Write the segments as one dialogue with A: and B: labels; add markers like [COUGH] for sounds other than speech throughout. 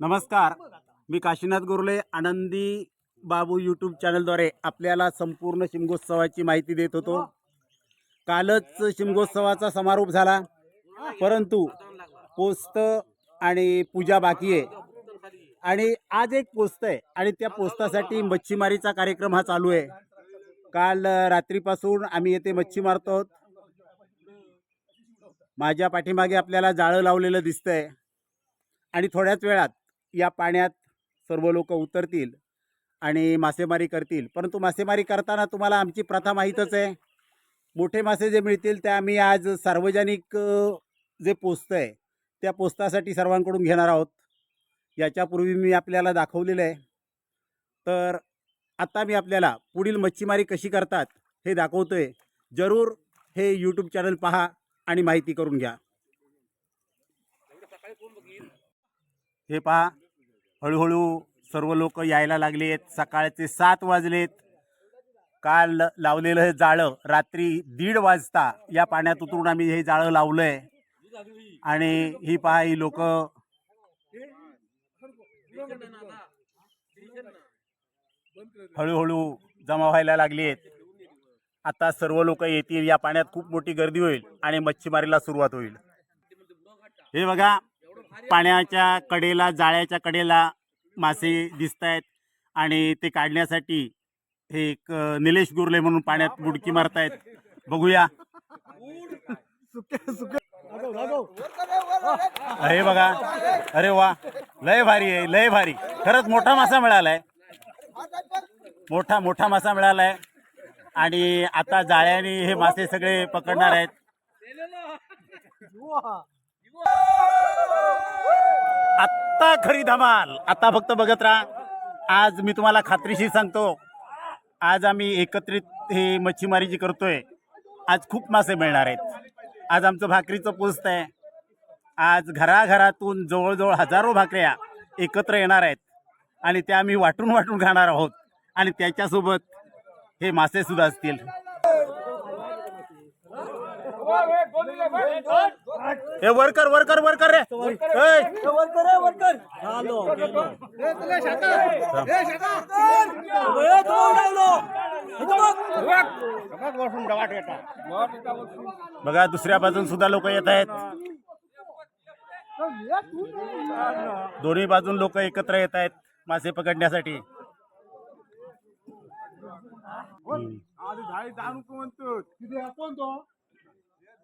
A: नमस्कार. मी काशीनाथ गोरले आनंदी बाबू यूट्यूब चॅनलद्वारे आपल्याला संपूर्ण शिमगोत्सवाची माहिती देत होतो. कालच शिमगोत्सवाचा समारोप झाला. परंतु पोस्त आणि पूजा बाकी आहे. आणि आज एक पोस्त आहे आणि त्या पोस्तासाठी मच्छीमारीचा कार्यक्रम हा चालू आहे. काल रात्रीपासून आम्ही येथे मच्छी मारतो आहोत. माझ्या पाठीमागे आपल्याला जाळं लावलेलं दिसतंय. आणि थोड्याच वेळात या पाण्यात सर्व लोक उतरतील आणि मासेमारी करतील. परंतु मासेमारी करताना तुम्हाला आमची प्रथा माहीतच आहे. मोठे मासे जे मिळतील ते आम्ही आज सार्वजनिक जे पोस्त आहे त्या पोस्तासाठी सर्वांकडून घेणार आहोत. याच्यापूर्वी मी आपल्याला दाखवलेलं आहे. तर आता मी आपल्याला पुढील मच्छीमारी कशी करतात हे दाखवतोय. जरूर हे यूट्यूब चॅनल पहा आणि माहिती करून घ्या. हे पहा. हळूहळू सर्व लोक यायला लागलेत. सकाळचे सात वाजलेत. काल लावलेलं हे जाळं रात्री दीड वाजता या पाण्यात उतरून आम्ही हे जाळं लावलं आहे आणि ही पहा ही लोक हळूहळू जमा व्हायला लागली आहेत आता सर्व लोक येतील. या पाण्यात खूप मोठी गर्दी होईल आणि मच्छीमारीला सुरुवात होईल. हे बघा पाण्याच्या कडेला जाळ्याच्या कडेला मासे दिसत आहेत आणि ते काढण्यासाठी हे एक निलेश गुरले म्हणून पाण्यात बुडकी मारतायत. बघूया. हे बघा. अरे वा. लय भारी आहे लय भारी. खरंच मोठा मासा मिळालाय. मोठा मोठा मासा मिळालाय. आणि आता जाळ्याने हे मासे सगळे पकडणार आहेत. आत्ता खरी धमाल. आता फक्त बघत राहा. आज मी तुम्हाला खात्रीशीर सांगतो. आज आम्ही एकत्रित हे मच्छीमारी जी करतोय. आज खूप मासे मिळणार आहेत. आज आमचं भाकरीचं पोस्त आहे. आज घराघरातून जवळजवळ हजारो भाकऱ्या एकत्र येणार आहेत. आणि त्या आम्ही वाटून वाटून खाणार आहोत. आणि त्याच्यासोबत हे मासेसुद्धा असतील. हे वर्कर वर्कर वर्कर रे. ए, बघा दुसऱ्या बाजून सुद्धा लोक येत आहेत. दोन्ही बाजून लोक एकत्र येत आहेत मासे पकडण्यासाठी.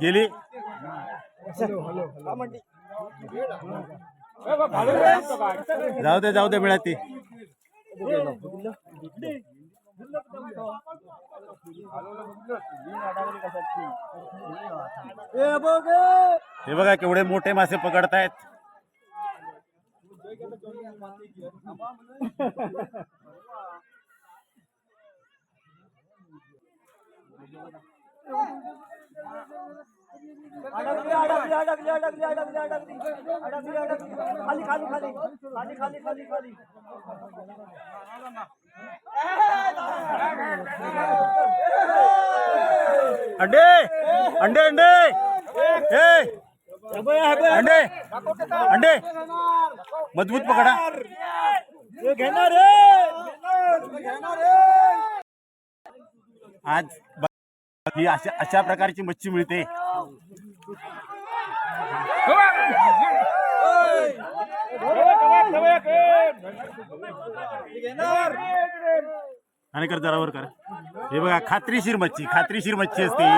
A: गेली. जाऊ दे जाऊ दे मिळाती. हे बघा केवढे मोठे मासे पकडतायत. [LAUGHS]
B: अडकली अडकली अडकली अडकली अडकली अडकली अडकली अडकली खाली खाली खाली खाली खाली खाली खाली
A: अंडे अंडे. अंडे अंडे अंडे. मजबूत पकडा.
B: घेणार
A: आज ही अशा अशा प्रकारची मच्छी मिळते. आणि कर जरावर कर. हे बघा खात्रीशीर मच्छी खात्रीशीर मच्छी असते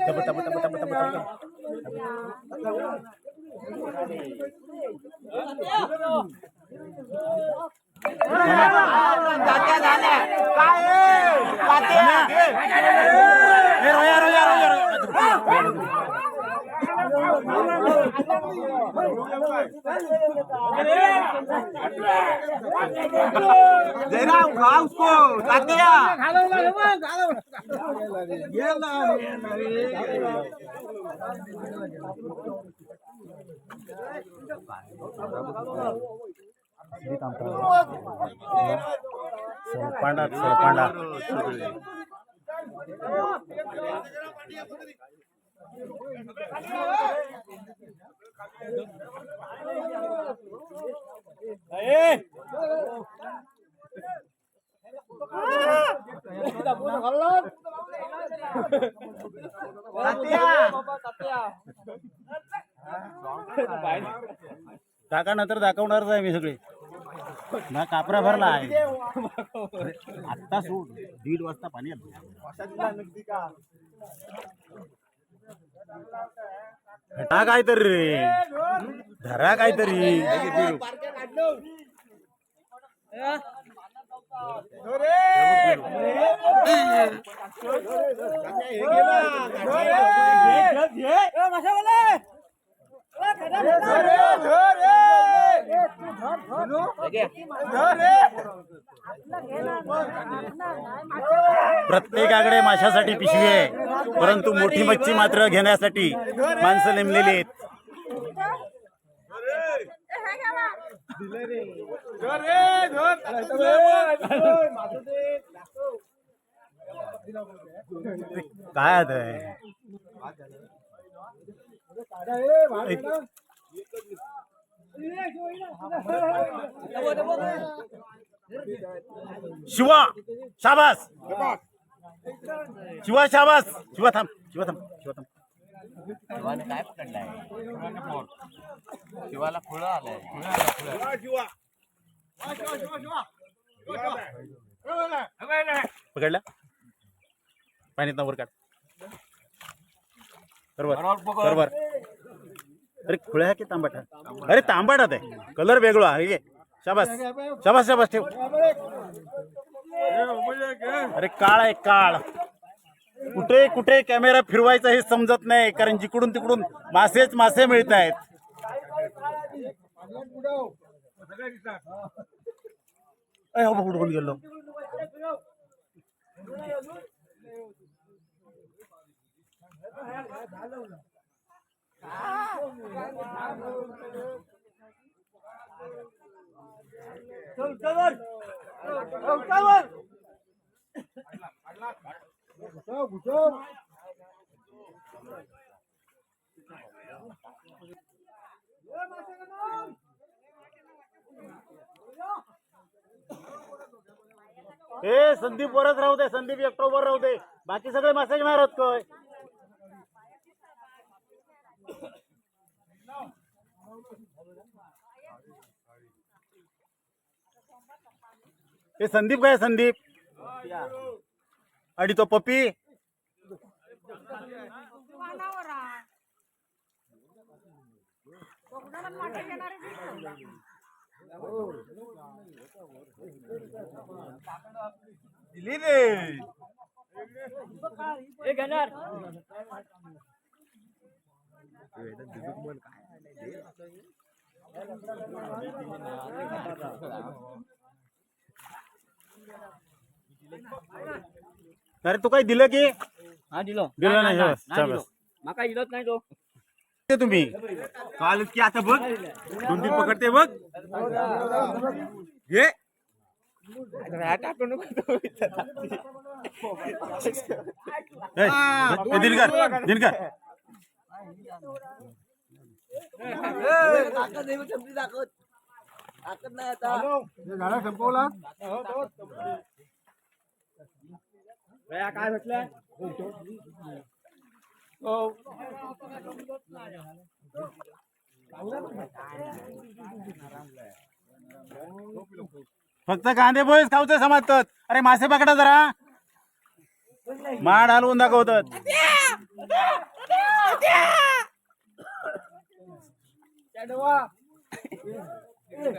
A: Tepuk, tepuk, tepuk, tepuk, tepuk.
C: Jairam खा उसको तात्या
A: पांडा पांडा. काका नंतर दाखवणारच आहे मी सगळे. ना कापरा भरला आहे. आत्ता सोड. दीड वाजता पाणी आलं. घटा काहीतरी. रे धरा काहीतरी. प्रत्येकाकडे माशासाठी पिशवी आहे परंतु मोठी मच्छी मात्र घेण्यासाठी माणसं नेमलेली आहेत काय आता आहे? शिवा शाबास. शिवा शाबास. शिवा थांब शिवा थांब शिवा थांब.
C: शिवाने काय पकडलाय? शिवाला फुलं आलंय.
A: पकडला? पाण्यात वर काढ. बरोबर बरोबर अरे खुळ्या की तांबाटा अरे तांबाटात आहे कलर वेगळा आहे हे. शाबास. शाबास शाबास ठेव. अरे काळ आहे काळ. कुठे कुठे कॅमेरा फिरवायचा हे समजत नाही कारण जिकडून तिकडून मासेच मासे मिळत आहेत. गेलो.
B: चौकावर. चौकावर.
A: संदीप वरच राहू दे संदीप एकटोबर राहू दे. बाकी सगळे मॅसेज मारत काय ए संदीप काय संदीप? आणि तो पप्पी।
C: दिली रे
B: हे घेणार
A: अरे तू काय दिलं की?
B: हा दिलो.
A: दिलं नाही बस.
B: माका दिलोच नाही तो.
A: ते तुम्ही.
C: काल की आता बघ. दोन तीन पकडते बघ. घे. [LAUGHS]
A: ए, ए, दिनकर दिनकर
B: ताकद आहे,
C: काय भेटलं
A: फक्त कांदे पोहेच खाऊचे समजतात. अरे मासे पकडा जरा. माड हलवून दाखवतात.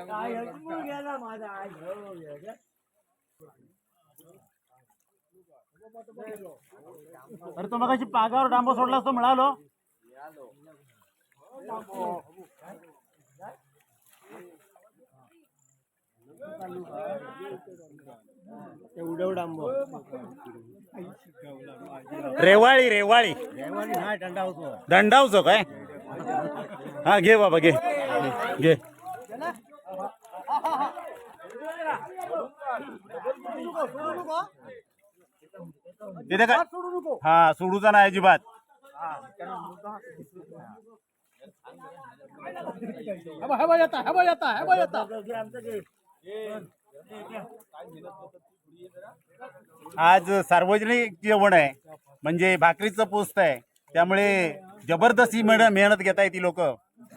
B: काय गेला माझा.
A: अरे तो मग पागावर डांबो सोडला असतो मिळालो.
B: एवढं डांबो
A: रेवाळी रेवाळी. दंडावचो काय? हा घे बाबा घे. घे. तिथे काय? हा सोडूचा नाही अजिबात. आज सार्वजनिक जेवण आहे. म्हणजे भाकरीचं पोस्त आहे. त्यामुळे जबरदस्ती मेहनत मेहनत घेताय ती लोक.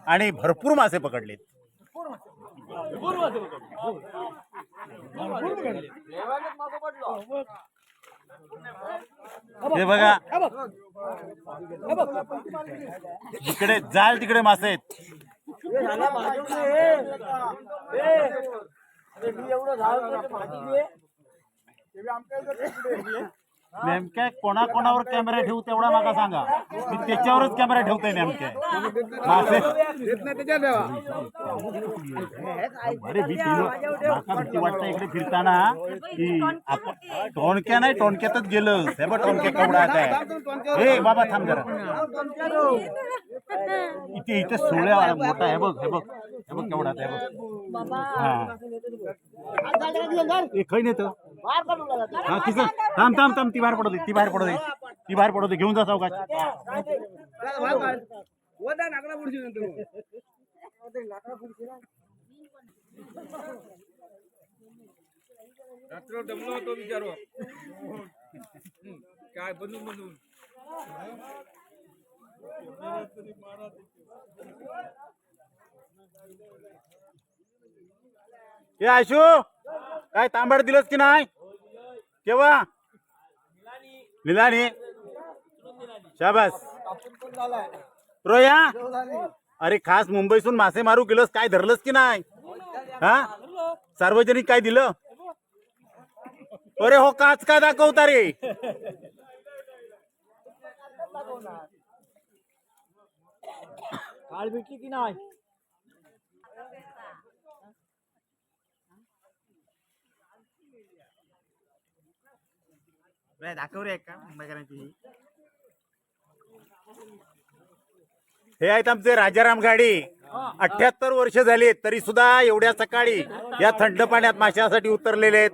A: आणि भरपूर मासे पकडलेत. हे बघा. इकडे जाल तिकडे मासे आहेत.
B: एवढं
A: नेमक्या कोणाकोणावर कॅमेरा ठेवू तेवढा मला सांगा. मी त्याच्यावरच कॅमेरा ठेवतोय नेमक्या मासे अरे मी भीती वाटतं इकडे फिरताना की आपण टोणक्या नाही टोणक्यातच गेलं. हे बघ टोणक्या केवढा आहे. हे बाबा थांब जरा. इथे इथे सोळ्या मोठा आहे. बघ हे बघ. हे बघ केवढा आहे. हे बघ. हा. हे खै नेतं? हा किसन थांब थांब थांब ती बाहेर पडू दे ती बाहेर पडू दे. ती बाहेर पडू दे घेऊन जा सावकाश.
D: रात्र होतो विचारो काय बनवून बनवून
A: हे आशू काय तांबड दिलंस की नाही? केव्हा? लिलानी. शाबास. रोया? अरे खास मुंबईसून मासे मारू केलंस काय धरलंस की नाही? हा? सार्वजनिक काय दिलं? अरे हो काच का दाखवता रे?
B: भेटली की नाही?
A: दाखव रे का? मुंबईकरांची हे? आहेत आमचे राजाराम गाडी. अठ्याहत्तर वर्ष झाली तरी सुद्धा एवढ्या सकाळी या थंड पाण्यात माशासाठी उतरलेले आहेत.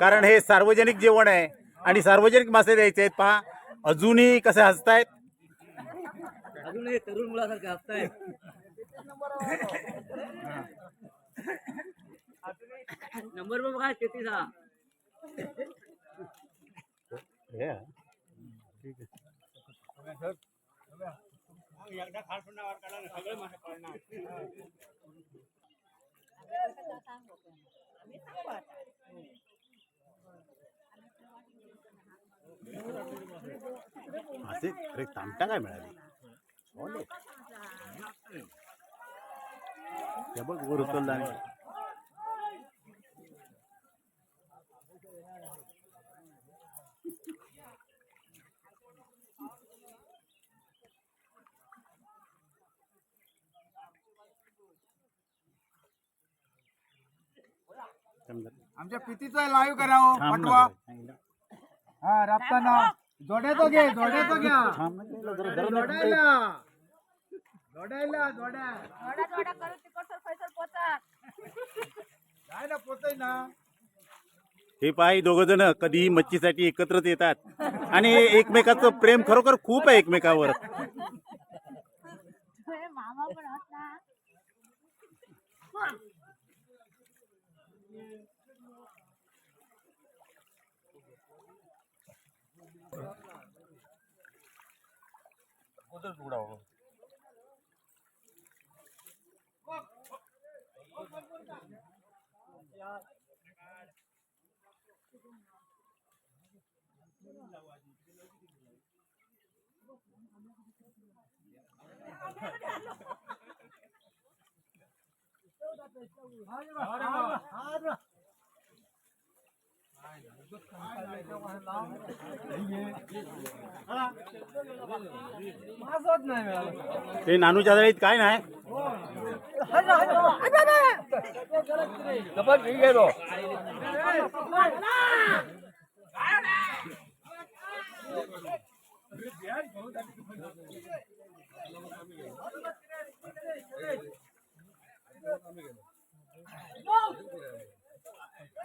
A: कारण हे सार्वजनिक जेवण आहे आणि सार्वजनिक मासे द्यायचे आहेत. पहा अजूनही कसे हसतायत.
B: अजून हे तरुण मुलासारखे हसताय नंबर बघ तेहतीस हा?
A: असे अरे तामटा काय मिळाली? हो हे बघ वर उचलला
D: आमच्या पितीचा लाईव्ह करावं पाठवा.
A: सांगितलं.
D: हा राबताना. जोड्याचं घे जोड्याचं घ्या. जोडायला. जोडायला जोड्या. काय ना पोचाय ना.
A: हे पाय दोघ जण कधीही मच्छीसाठी एकत्रच येतात. आणि एकमेकाचं प्रेम खरोखर खूप आहे एकमेकावर.
E: मामा पण उधर जुड़ा होगा 아, 아, 아, 아.
A: ते नानूच्या जाळीत काय नाही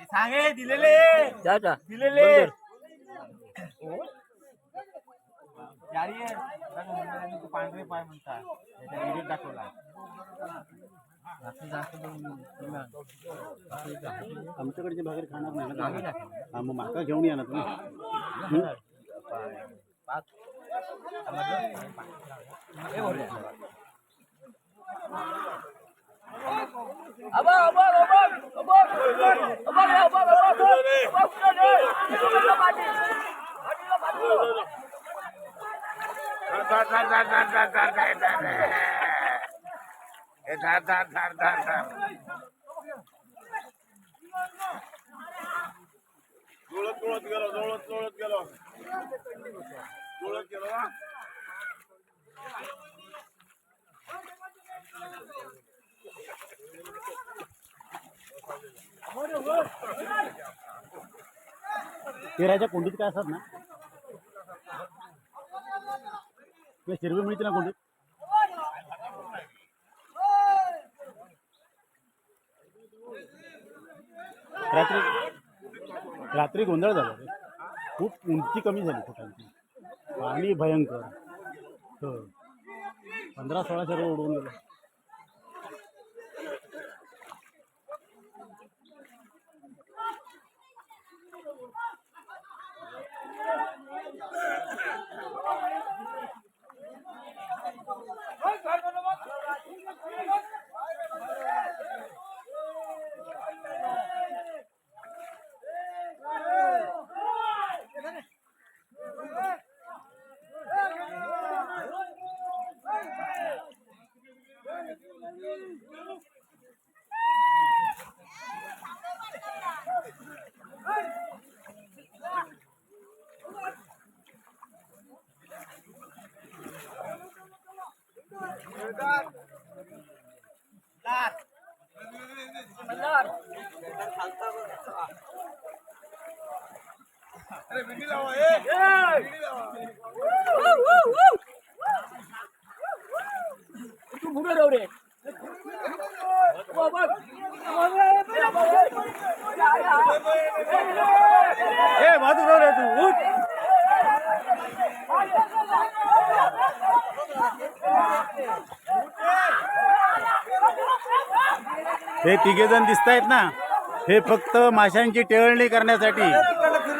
C: सांगे दिलेले दिलेले यारी आहे. बघा, मुंबईला तू पांढरे पाय म्हणतात त्याच्या व्हिडिओ दाखवला
A: आमच्याकडचे भाकरी खाणार नाही ना हा, मग माका घेऊन या ना तुम्ही हं?
F: जुळत जुळत गेलो जुळत जुळत गेलो जुळत गेलो ना
A: तेराच्या कोंडीत काय असतात ना? तुला हिरवी मिळते ना कोंडीत? रात्री रात्री गोंधळ झाला खूप उंची कमी झाली फुटांची. पाणी भयंकर. हो पंधरा सोळाशे रोड उडवून गेलो. ए बहादूर रे तू उठ हे तिघे जण दिसत आहेत ना हे फक्त माशांची टेळणी करण्यासाठी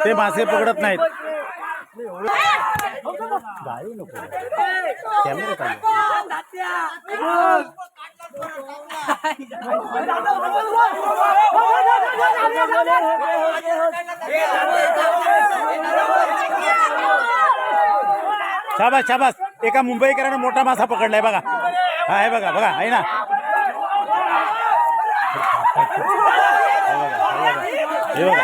A: ते मासे पकडत नाहीत गाडी नको कॅमेरा शाबास शाबास. एका मुंबईकरानं मोठा मासा पकडलाय बघा. हा हे बघा बघा आहे ना? हे बघा,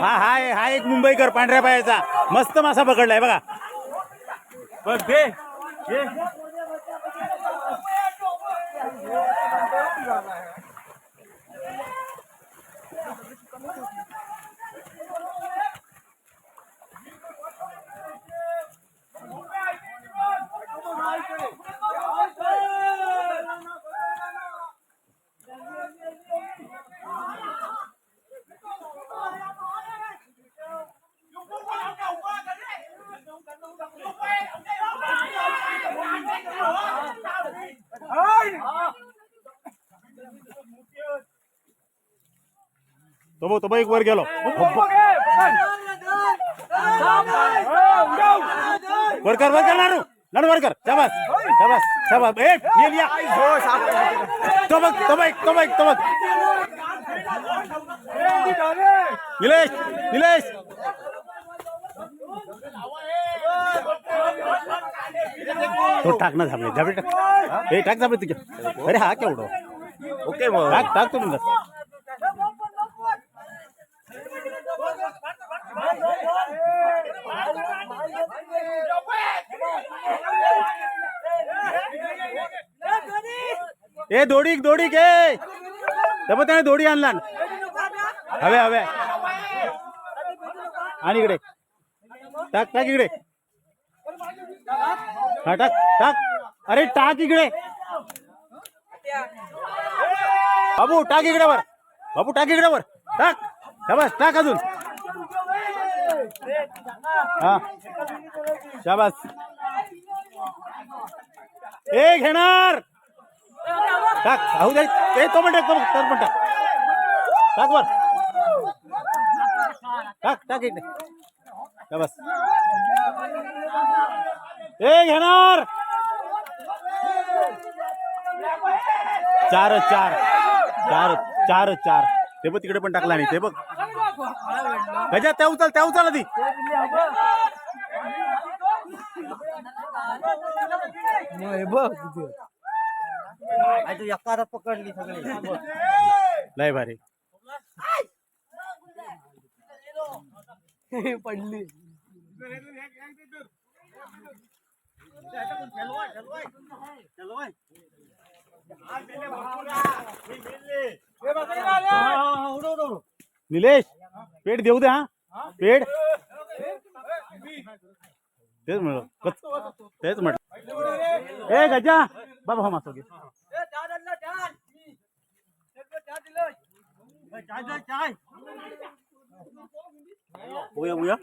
A: हा हा हा एक मुंबईकर पांढऱ्या पायाचा. मस्त मासा पकडलाय बघा.
C: बघ दे.
A: तो बघ तो एक वर गेलो. वर कर वर कर नानू नानू वर कर. शाबास शाबास शाबास. ए ये लिया. तो बघ तो बघ तो बघ तो बघ. निलेश निलेश. तो टाक ना झाबले झाबले टाक. ए टाक झाबले तुझ्या अरे हा केवढं?
C: ओके मग
A: टाक टाक तुम्ही ए दोडीक दोडीक ए त्यामुळे त्याने दोडी आणला. हवे हवे. आणि इकडे. टाक टाक इकडे. हा टाक टाक. अरे टाक इकडे. बाबू टाक इकडे वर. बाबू टाक इकडे वर. टाक. शाबास टाक अजून. हा. शाबास. ए घेणार. टाक. राहू दे. ए तो पण टाक तो पण पण टाक. टाक वर. टाक टाक इकडे. बस. ए घेणार. चार चार. चार चार चार. ते बघ तिकडे पण टाकला नाही ते बघ. गजा त्या उचल त्या उचल आधी.
D: बघ. किती.
B: आई तू एका हातात पकडली सगळी.
A: लय भारी.
D: पडली.
A: निलेश पेट देऊ दे हा. पेट. तेच म्हणलं तेच म्हटलं. ए गजा. बाबा हा मासो घे उया उया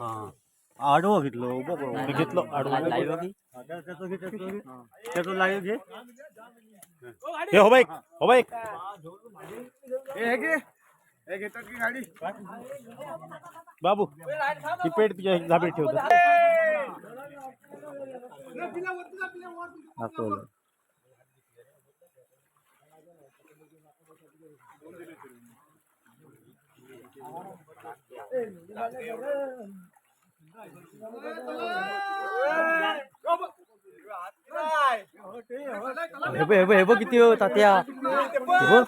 A: हा. आडवं घेतलं बघ मी घेतलं आडवं त्याचं लाईव्ह घे. हे हो बाईक हो बाईक.
D: हे घे. हे घेतात की गाडी.
A: बाबू ही पेट तुझ्या झाबीत ठेवतो. दाखवलं
B: हे बघ हे बघ हे बघ किती हो तात्या हे बघ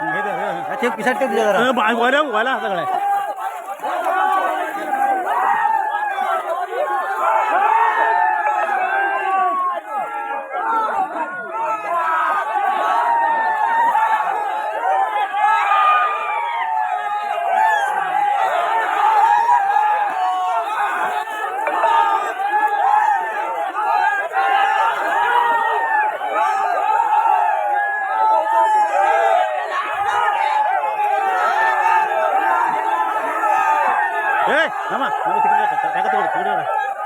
A: हे दे, हे दे.
B: ते पिसाट ठेव तुझ्या जरा
A: अ, बा- वाला वाला ए थांबा थांबा, तिकडे टाका,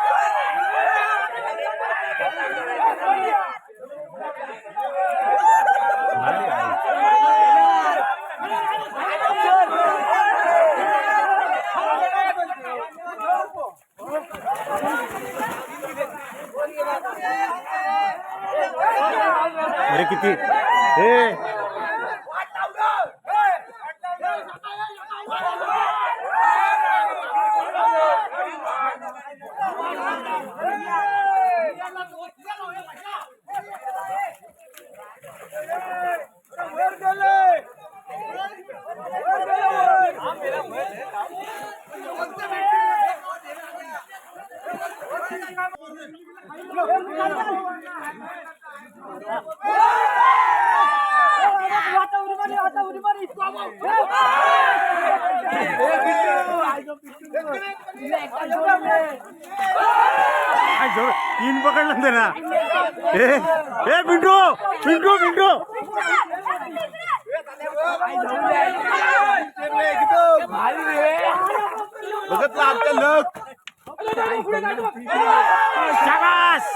A: आनंद ना. ए ए पिंटू पिंटू पिंटू.
F: बघितलं आमच्या लक.
A: शाबास.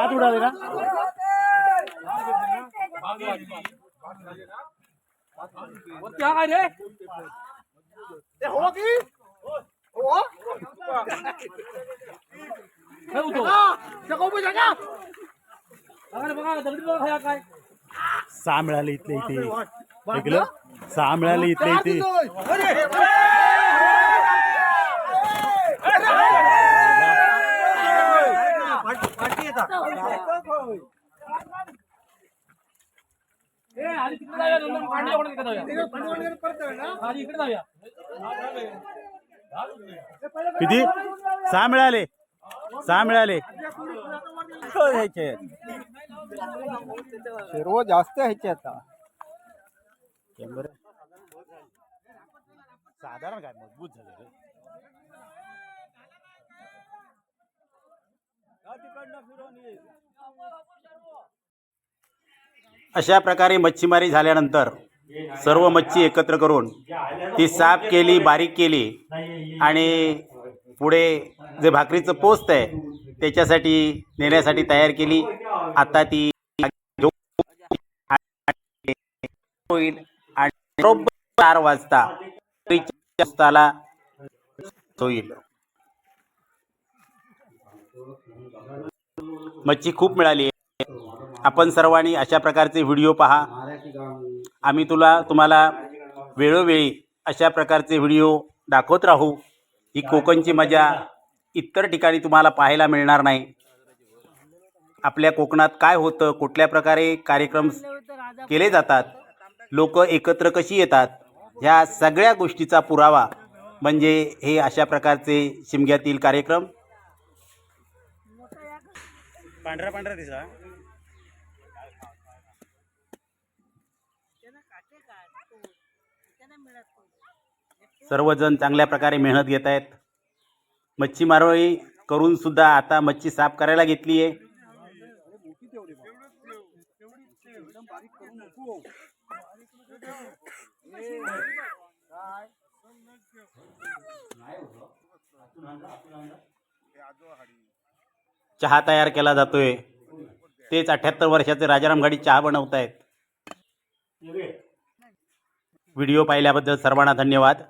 A: हे पाच उडाले ना सहा मिळाले इथले इथे ऐकलं सहा मिळाले इथले इथे किती? सहा मिळाले. सहा मिळाले.
D: सर्व जास्त ह्याचे आता.
A: साधारण काय? मजबूत झालं अशा प्रकारे मच्छीमारी झाल्यानंतर सर्व मच्छी एकत्र करून ती साफ केली बारीक केली आणि पुढे जे भाकरीचं पोस्त आहे त्याच्यासाठी नेण्यासाठी तयार केली. आता ती होईल आणि बरोबर चार वाजता होईल. मच्छी खूप मिळाली आहे. आपण सर्वांनी अशा प्रकारचे व्हिडिओ पहा. आम्ही तुला तुम्हाला वेळोवेळी अशा प्रकारचे व्हिडिओ दाखवत राहू. ही कोकणची मजा इतर ठिकाणी तुम्हाला पाहायला मिळणार नाही. आपल्या कोकणात काय होतं कुठल्या प्रकारे कार्यक्रम केले जातात लोक एकत्र कशी येतात ह्या सगळ्या गोष्टीचा पुरावा म्हणजे हे अशा प्रकारचे शिमग्यातील कार्यक्रम पांढरा पांढरा दिसा सर्वजण चांगल्या प्रकारे मेहनत घेत आहेत. मच्छीमारोळी करून सुद्धा आता मच्छी साफ करायला घेतली आहे. चहा तयार केला जातोय. तेच अठ्याहत्तर वर्षाचे राजाराम गाडी चहा बनवत आहेत व्हिडिओ पाहिल्याबद्दल सर्वांना धन्यवाद.